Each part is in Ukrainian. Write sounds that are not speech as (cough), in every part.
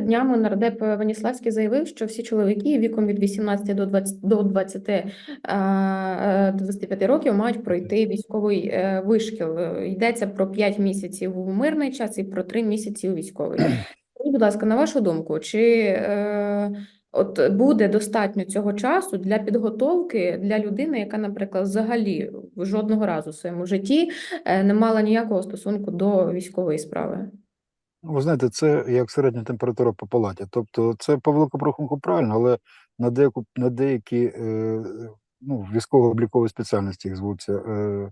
Днями нардеп Веніславський заявив, що всі чоловіки віком від 18 до 20, до 20, е, е, 25 років мають пройти військовий е, вишкіл. Е, Йдеться про 5 місяців у мирний час і про 3 місяці у військовий. Будь ласка, на вашу думку, чи е, от буде достатньо цього часу для підготовки для людини, яка, наприклад, взагалі жодного разу в своєму житті е, не мала ніякого стосунку до військової справи? Ви знаєте, це як середня температура по палаті. Тобто це по великому рахунку правильно, але на деяку на деякі е, ну, військово-облікові спеціальності їх звуться. Е,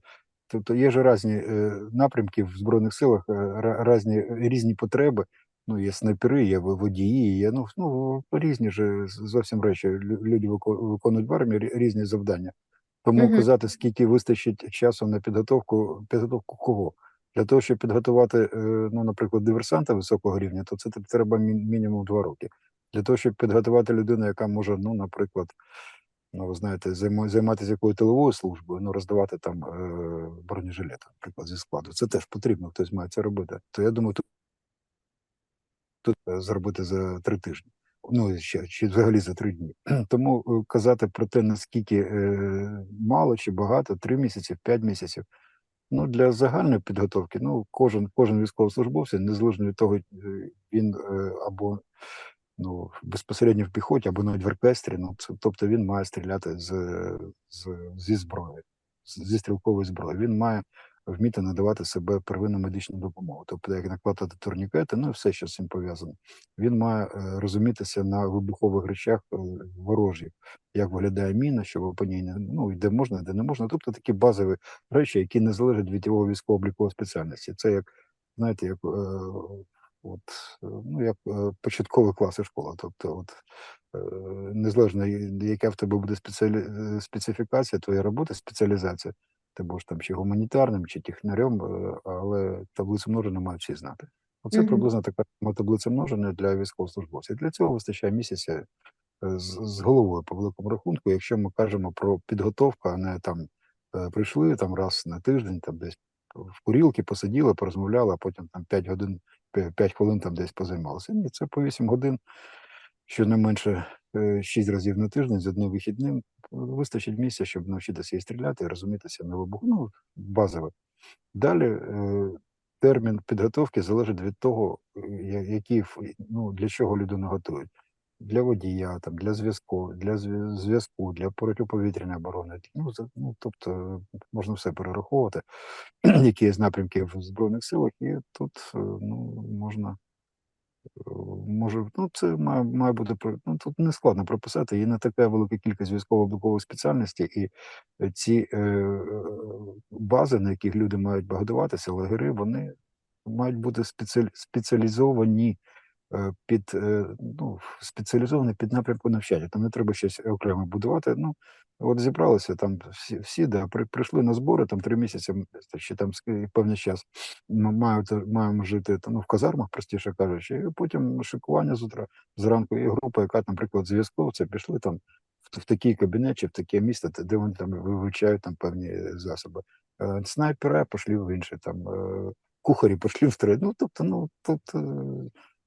тобто є ж різні е, напрямки в Збройних силах, е, різні, різні потреби. Ну, є снайпери, є водії, є ну, ну різні ж зовсім речі. Люди виконують в армії різні завдання. Тому Мгм. казати, скільки вистачить часу на підготовку, підготовку кого? Для того, щоб підготувати, е, ну, наприклад, диверсанта високого рівня, то це треба мінімум два роки. Для того, щоб підготувати людину, яка може, ну, наприклад, ну, ви знаєте, займатися якою тиловою службою, ну, роздавати там е, бронежилети, наприклад, зі складу. Це теж потрібно, хтось має це робити. То я думаю, тут, тут е, зробити за три тижні. Ну, ще чи взагалі за три дні. (clears throat) Тому казати про те, наскільки мало чи багато, три місяці, п'ять місяців. Ну, для загальної підготовки, ну, кожен, кожен військовослужбовець, незалежно від того, е, він е, або ну, безпосередньо в піхоті, або навіть в оркестрі, ну, тобто він має стріляти з, з, зі зброї, зі стрілкової зброї. Він має вміти надавати себе первинну медичну допомогу, тобто як накладати турнікети, ну все, що з цим пов'язано. Він має е, розумітися на вибухових речах е, ворожих, як виглядає міна, щоб по ній ну де можна, де не можна. Тобто такі базові речі, які не залежать від його військово-облікової спеціальності. Це як, знаєте, як, е, от, ну, як початкові класи школи. Тобто, от, незалежно, яка в тебе буде спеціалі... специфікація твоєї роботи, спеціалізація, ти будеш там чи гуманітарним, чи технарем, е, але таблицю множення мають всі знати. Оце Мгм. приблизно така сама таблиця множення для військовослужбовців. Для цього вистачає місяця е, з, з головою по великому рахунку, якщо ми кажемо про підготовку, а не там е, прийшли там раз на тиждень, там десь в курілки посиділи, порозмовляли, а потім там 5 годин, 5 хвилин там десь позаймалися. Ні, це по 8 годин, щонайменше 6 разів на тиждень з одним вихідним. Вистачить місця, щоб навчитися і стріляти, і розумітися на вибух. Ну, базове. Далі е, термін підготовки залежить від того, які ну, для чого людину готують. Для водія, там, для зв'язку, для зв'язку, для протиповітряної оборони. Ну, ну, тобто можна все перераховувати, (clears throat) які є напрямки в Збройних силах, і тут е, ну, можна може, ну це має, має бути ну, тут не складно прописати. Є не така велика кількість військово-облікових спеціальностей, і е, ці е, е, бази, на яких люди мають багатуватися, лагери, вони мають бути спеціалі- спеціалізовані під е, ну, спеціалізовані під напрямку навчання. Там не треба щось окремо будувати. Ну от зібралися там всі, всі да, при, прийшли на збори там три місяці, чи там певний час. Ми маємо, жити ну, в казармах, простіше кажучи, і потім шикування з зранку. І група, яка, наприклад, зв'язковця, пішли там в, в такий кабінет чи в таке місто, де- вони там вивчають там певні е, засоби. Е, Снайпера пішли в інше, там е, кухарі пішли в три. Ну тобто, ну е,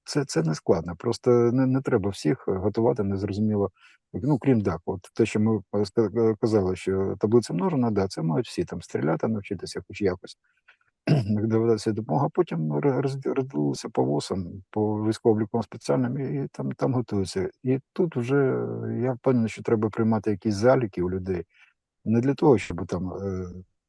це, це не складно. Просто не, не треба всіх готувати незрозуміло. Ну, крім так, от те, що ми е, е, казали, що таблиця множена, да, це мають всі там стріляти, навчитися, хоч якось. (clears throat) доведеться допомога. Потім ро- розділилися по ВОСам, по військово-обліковим спеціальним, і, там, там готуються. І тут вже е, я впевнений, що треба приймати якісь заліки у людей не для того, щоб там е,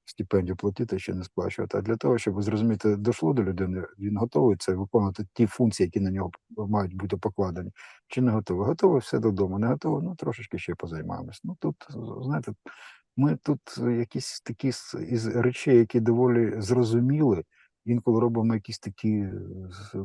стипендію платити чи не сплачувати, а для того, щоб зрозуміти, дошло до людини, він готовий це виконувати ті функції, які на нього мають бути покладені, чи не готовий. Готовий все додому, не готовий, ну трошечки ще позаймаємось. Ну тут, знаєте, ми тут якісь такі із речей, які доволі зрозуміли, інколи робимо якісь такі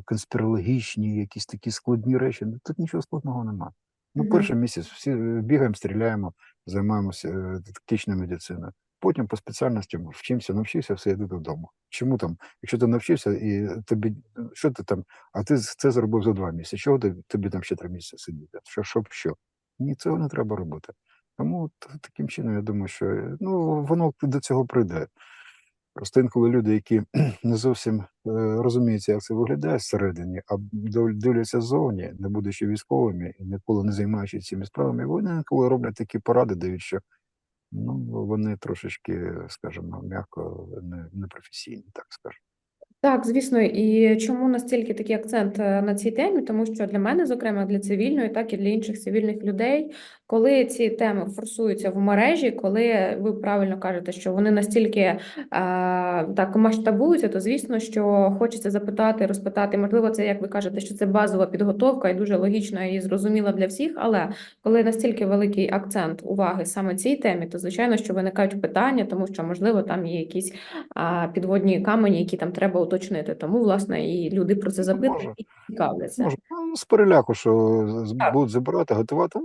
конспірологічні, якісь такі складні речі. Ну, Тут нічого складного немає. Ну, перший місяць всі е, бігаємо, стріляємо, займаємося е, тактичною медициною. Потім по спеціальностям вчимося, навчився, все йду додому. Чому там, якщо ти навчився і тобі що ти там, а ти це зробив за два місяці. Чого тобі, тобі там ще три місяці сидіти? Що, щоб що? Ні, цього не треба робити. Тому таким чином я думаю, що ну воно до цього прийде. Просто інколи люди, які (clears throat) не зовсім е, розуміються, як це виглядає зсередині, а див- дивляться ззовні, не будучи військовими і ніколи не займаючись цими справами, вони інколи роблять такі поради, дають, що ну, вони трошечки, скажімо, м'яко непрофесійні, так скажемо. Так, звісно, і чому настільки такий акцент е, на цій темі? Тому що для мене, зокрема, для цивільної, так і для інших цивільних людей, коли ці теми форсуються в мережі, коли ви правильно кажете, що вони настільки е, так масштабуються, то звісно, що хочеться запитати, розпитати. Можливо, це як ви кажете, що це базова підготовка і дуже логічна і зрозуміла для всіх. Але коли настільки великий акцент уваги саме цій темі, то звичайно, що виникають питання, тому що можливо там є якісь а, підводні камені, які там треба уточнити. Тому, власне, і люди про це запитують Може. і цікавляться. Може, ну, з переляку, що Так. будуть забирати, готувати.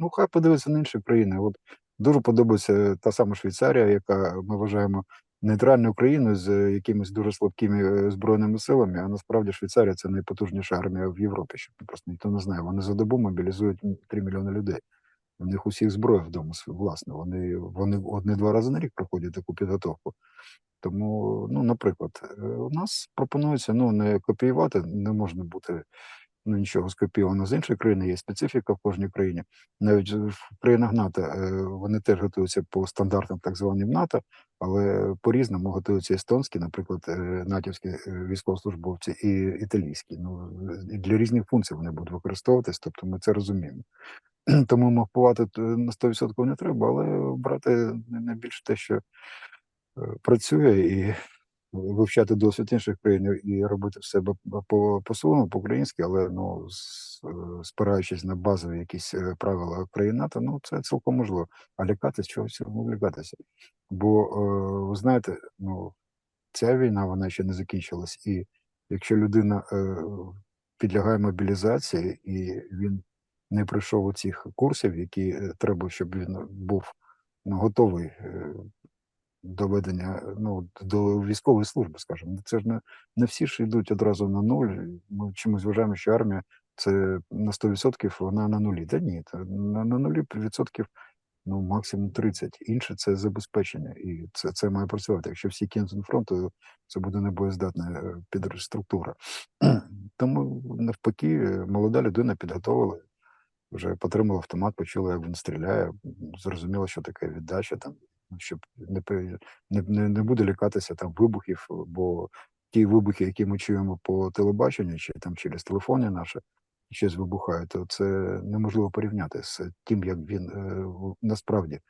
Ну, хай подивиться на інші країни. От дуже подобається та сама Швейцарія, яка ми вважаємо нейтральною країною з якимись дуже слабкими е, збройними силами. А насправді Швейцарія це найпотужніша армія в Європі, щоб просто ніхто не знає. Вони за добу мобілізують 3 мільйони людей. У них усіх зброя вдома власне. Вони вони одне-два рази на рік проходять таку підготовку. Тому, ну, наприклад, е, у нас пропонується ну не копіювати, не можна бути ну нічого скопійовано з іншої країни, є специфіка в кожній країні. Навіть в країнах НАТО е, вони теж готуються по стандартам, так званим НАТО, але по-різному готуються естонські, наприклад, е, натівські е, військовослужбовці і італійські. Ну для різних функцій вони будуть використовуватись, тобто ми це розуміємо. (clears throat) Тому мапувати на 100% не треба, але брати найбільше те, що працює, і вивчати досвід інших країн і робити все по по-своєму, по-українськи, але ну е, спираючись на базові якісь е, правила країн НАТО, ну це цілком можливо. А лякатись чогось ну, лякатися. Бо е, ви знаєте, ну ця війна вона ще не закінчилась, і якщо людина підлягає мобілізації і він не пройшов цих курсів, які треба, щоб він був ну, готовий е, до ведення ну, до військової служби, скажімо. Це ж не, не всі ж йдуть одразу на нуль. Ми чомусь вважаємо, що армія це на 100% вона на нулі. Та ні, на, на нулі відсотків ну, максимум 30. Інше це забезпечення, і це, це має працювати. Якщо всі кинуть на фронт, то це буде небоєздатна е, підструктура. (clears throat) Тому навпаки, молода людина підготовила, вже потримала автомат, почула, як він стріляє, зрозуміла, що таке віддача там, щоб не, не, не, буде лякатися там вибухів, бо ті вибухи, які ми чуємо по телебаченню, чи там через телефони наші, щось вибухає, то це неможливо порівняти з тим, як він е, насправді,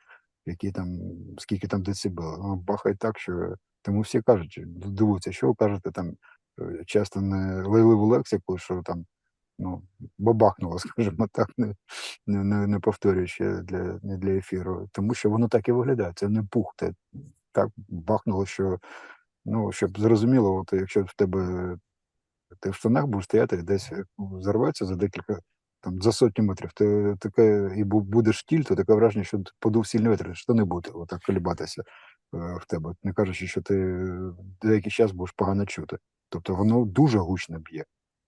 які там, скільки там децибел. Воно бахає так, що тому всі кажуть, дивуються, що ви кажете там е, часто не лайливу лексику, що там ну, бабахнуло, (laughs) скажімо так, не, не, не, не повторюючи для, не для ефіру, тому що воно так і виглядає. Це не пух, це так бахнуло, що ну, щоб зрозуміло, от якщо в тебе ти в штанах будеш стояти і десь ну, зарветься за декілька там за сотню метрів, ти таке і буде штіль, то таке враження, що подув сильний вітер, що не буде отак колібатися е, в тебе, не кажучи, що ти деякий час будеш погано чути. Тобто воно дуже гучно б'є.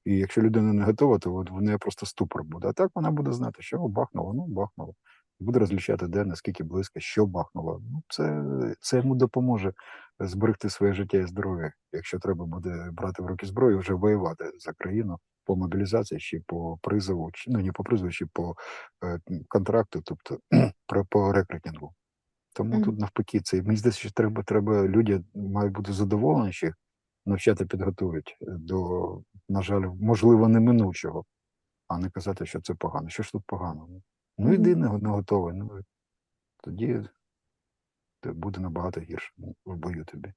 І якщо людина не готова, то в неї просто ступор буде. А так вона буде знати, що бахнуло, ну бахнуло. Буде розлічати, де, наскільки близько, що бахнуло. Ну, це, це йому допоможе зберегти своє життя і здоров'я, якщо треба буде брати в руки зброю, і вже воювати за країну по мобілізації чи по призову, чи ну не по призову, чи по е, контракту, тобто (clears throat) про по рекрутингу. Тому Мгм. тут навпаки, це мені здається, що треба, треба люди мають бути задоволені, що їх навчати підготують до, на жаль, можливо, неминучого, а не казати, що це погано. Що ж тут погано? Ну йди іди не, не готовий. Ну тоді буде набагато гірше в бою тобі.